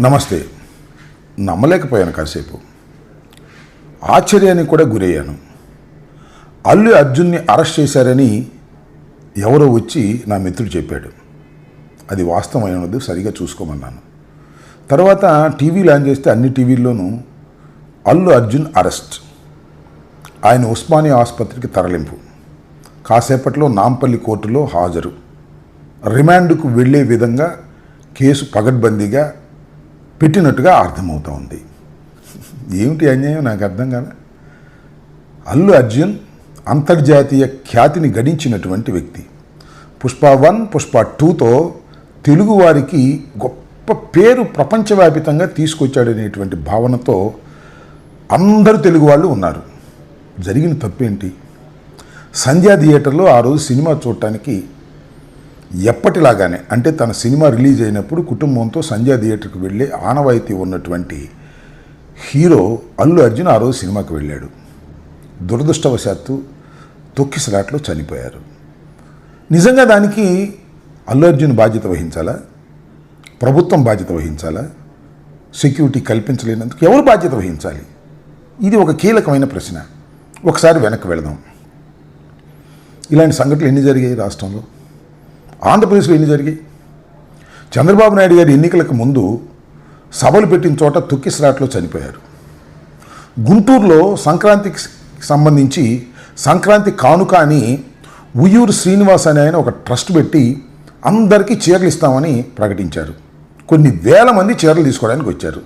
నమస్తే. నమ్మలేకపోయాను కాసేపు. ఆశ్చర్యానికి కూడా గురయ్యాను. అల్లు అర్జున్ని అరెస్ట్ చేశారని ఎవరో వచ్చి నా మిత్రుడు చెప్పాడు. అది వాస్తవమైనది సరిగా చూసుకోమన్నాను. తర్వాత టీవీలు ఆన్ చేస్తే అన్ని టీవీల్లోనూ అల్లు అర్జున్ అరెస్ట్. ఆయన ఉస్మానియా ఆసుపత్రికి తరలింపు. కాసేపట్లో నాంపల్లి కోర్టులో హాజరు. రిమాండ్కు వెళ్ళే విధంగా కేసు పగడ్బందీగా పెట్టినట్టుగా అర్థమవుతా ఉంది ఏమిటి అన్యాయం? నాకు అర్థం కదా అల్లు అర్జున్ అంతర్జాతీయ ఖ్యాతిని గడించినటువంటి వ్యక్తి. పుష్ప వన్ పుష్ప టూతో తెలుగువారికి గొప్ప పేరు ప్రపంచవ్యాపితంగా తీసుకొచ్చాడనేటువంటి భావనతో అందరు తెలుగు వాళ్ళు ఉన్నారు. జరిగిన తప్పేంటి? సంధ్యా థియేటర్లో ఆ రోజు సినిమా చూడటానికి ఎప్పటిలాగానే అంటే తన సినిమా రిలీజ్ అయినప్పుడు కుటుంబంతో సంధ్యా థియేటర్కి వెళ్ళే ఆనవాయితీ ఉన్నటువంటి హీరో అల్లు అర్జున్ ఆ రోజు సినిమాకి వెళ్ళాడు. దురదృష్టవశాత్తు తొక్కిసలాట్లో చనిపోయారు. నిజంగా దానికి అల్లు అర్జున్ బాధ్యత వహించాలా? ప్రభుత్వం బాధ్యత వహించాలా? సెక్యూరిటీ కల్పించలేనందుకు ఎవరు బాధ్యత వహించాలి? ఇది ఒక కీలకమైన ప్రశ్న. ఒకసారి వెనక్కి వెళదాం. ఇలాంటి సంఘటనలు ఎన్ని జరిగాయి రాష్ట్రంలో? ఆంధ్రప్రదేశ్లో ఎన్ని జరిగాయి? చంద్రబాబు నాయుడు గారి ఎన్నికలకు ముందు సభలు పెట్టిన చోట తొక్కిసలాట్లో చనిపోయారు. గుంటూరులో సంక్రాంతికి సంబంధించి సంక్రాంతి కానుక అని ఉయ్యూరు శ్రీనివాస్ అనే ఆయన ఒక ట్రస్ట్ పెట్టి అందరికీ చీరలు ఇస్తామని ప్రకటించారు. కొన్ని వేల మంది చీరలు తీసుకోవడానికి వచ్చారు.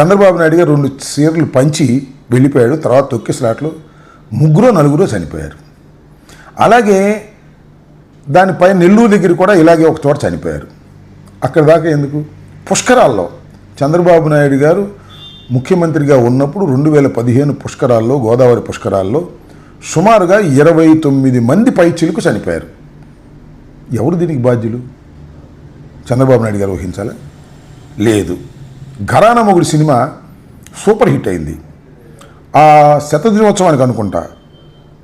చంద్రబాబు నాయుడు గారు రెండు చీరలు పంచి వెళ్ళిపోయాడు. తర్వాత తొక్కిసలాట్లో ముగ్గురు నలుగురు చనిపోయారు. అలాగే దానిపై నెల్లూరు దగ్గర కూడా ఇలాగే ఒక చోట చనిపోయారు. అక్కడ దాకా ఎందుకు? పుష్కరాల్లో చంద్రబాబు నాయుడు గారు ముఖ్యమంత్రిగా ఉన్నప్పుడు రెండు వేల పదిహేను పుష్కరాల్లో గోదావరి పుష్కరాల్లో సుమారుగా ఇరవై తొమ్మిది మంది పైచీలకు చనిపోయారు. ఎవరు దీనికి బాధ్యులు? చంద్రబాబు నాయుడు గారు ఊహించాలా? లేదు. ఘరానా మొగుడు సినిమా సూపర్ హిట్ అయింది. ఆ శత దినోత్సవానికి అనుకుంటా.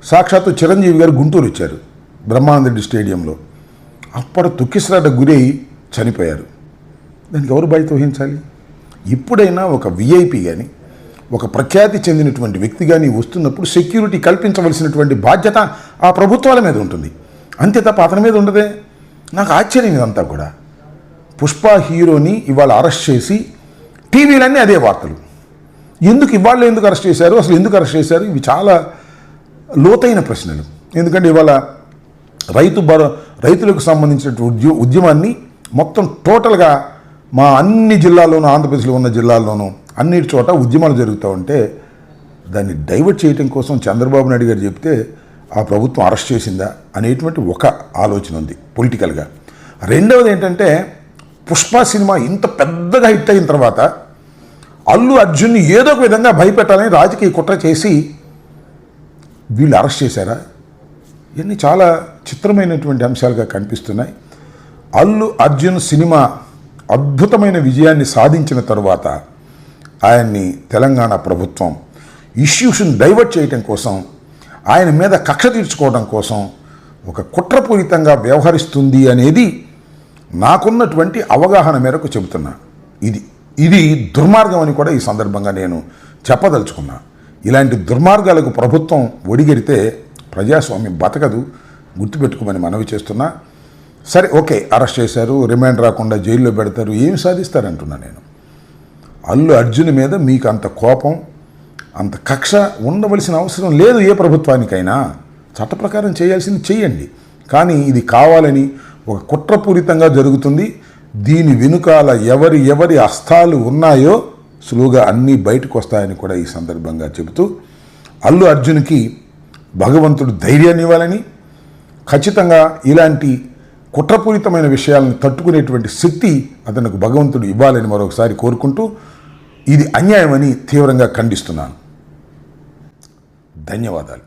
సాక్షాత్తు చిరంజీవి గారు గుంటూరు వచ్చారు. బ్రహ్మానందరెడ్డి స్టేడియంలో. అప్పుడు తుక్కిసలాట గురై చనిపోయారు. దానికి ఎవరు బాధ్యత వహించాలి ఇప్పుడైనా ఒక విఐపి కానీ ఒక ప్రఖ్యాతి చెందినటువంటి వ్యక్తి కానీ వస్తున్నప్పుడు సెక్యూరిటీ కల్పించవలసినటువంటి బాధ్యత ఆ ప్రభుత్వాల మీద ఉంటుంది. అంతే తప్ప అతని మీద ఉండదే. నాకు ఆశ్చర్యం ఇదంతా కూడా. పుష్ప హీరోని ఇవాళ అరెస్ట్ చేసి టీవీలన్నీ అదే వార్తలు. ఎందుకు ఇవాళ ఎందుకు అరెస్ట్ చేశారు? అసలు ఎందుకు అరెస్ట్ చేశారు? ఇవి చాలా లోతైన ప్రశ్నలు. ఎందుకంటే ఇవాళ రైతు భరో రైతులకు సంబంధించినటువంటి ఉద్య ఉద్యమాన్ని మొత్తం టోటల్గా మా అన్ని జిల్లాల్లోనూ ఆంధ్రప్రదేశ్లో ఉన్న జిల్లాల్లోనూ అన్నిటి చోట ఉద్యమాలు జరుగుతూ ఉంటే దాన్ని డైవర్ట్ చేయటం కోసం చంద్రబాబు నాయుడు గారు చెప్తే ఆ ప్రభుత్వం అరెస్ట్ చేసిందా అనేటువంటి ఒక ఆలోచన ఉంది పొలిటికల్గా. రెండవది ఏంటంటే పుష్ప సినిమా ఇంత పెద్దగా హిట్ అయిన తర్వాత అల్లు అర్జున్ని ఏదో ఒక విధంగా భయపెట్టాలని రాజకీయ కుట్ర చేసి వీళ్ళు అరెస్ట్ చేశారా? ఇవన్నీ చాలా చిత్రమైనటువంటి అంశాలుగా కనిపిస్తున్నాయి. అల్లు అర్జున్ సినిమా అద్భుతమైన విజయాన్ని సాధించిన తరువాత ఆయన్ని తెలంగాణ ప్రభుత్వం ఇష్యూస్ని డైవర్ట్ చేయటం కోసం ఆయన మీద కక్ష తీర్చుకోవడం కోసం ఒక కుట్రపూరితంగా వ్యవహరిస్తుంది అనేది నాకున్నటువంటి అవగాహన మేరకు చెబుతున్నా. ఇది ఇది దుర్మార్గం అని కూడా ఈ సందర్భంగా నేను చెప్పదలుచుకున్నా. ఇలాంటి దుర్మార్గాలకు ప్రభుత్వం ఒడిగెడితే ప్రజాస్వామ్యం బతకదు. గుర్తుపెట్టుకోమని మనవి చేస్తున్నా సరే ఓకే అరెస్ట్ చేశారు రిమాండ్ రాకుండా జైల్లో పెడతారు ఏమి సాధిస్తారంటున్నా నేను. అల్లు అర్జున్ మీద మీకు అంత కోపం అంత కక్ష ఉండవలసిన అవసరం లేదు ఏ ప్రభుత్వానికైనా. చట్ట ప్రకారం చేయాల్సింది చేయండి. కానీ ఇది కావాలని ఒక కుట్రపూరితంగా జరుగుతుంది. దీని వెనుకాల ఎవరి ఎవరి అస్తాలు ఉన్నాయో సులువుగా అన్నీ బయటకు వస్తాయని కూడా ఈ సందర్భంగా చెబుతూ అల్లు అర్జున్కి భగవంతుడు ధైర్యాన్ని ఇవ్వాలని ఖచ్చితంగా ఇలాంటి కుట్రపూరితమైన విషయాలను తట్టుకునేటువంటి శక్తి అతనికి భగవంతుడు ఇవ్వాలని మరొకసారి కోరుకుంటూ ఇది అన్యాయమని తీవ్రంగా ఖండిస్తున్నాను. ధన్యవాదాలు.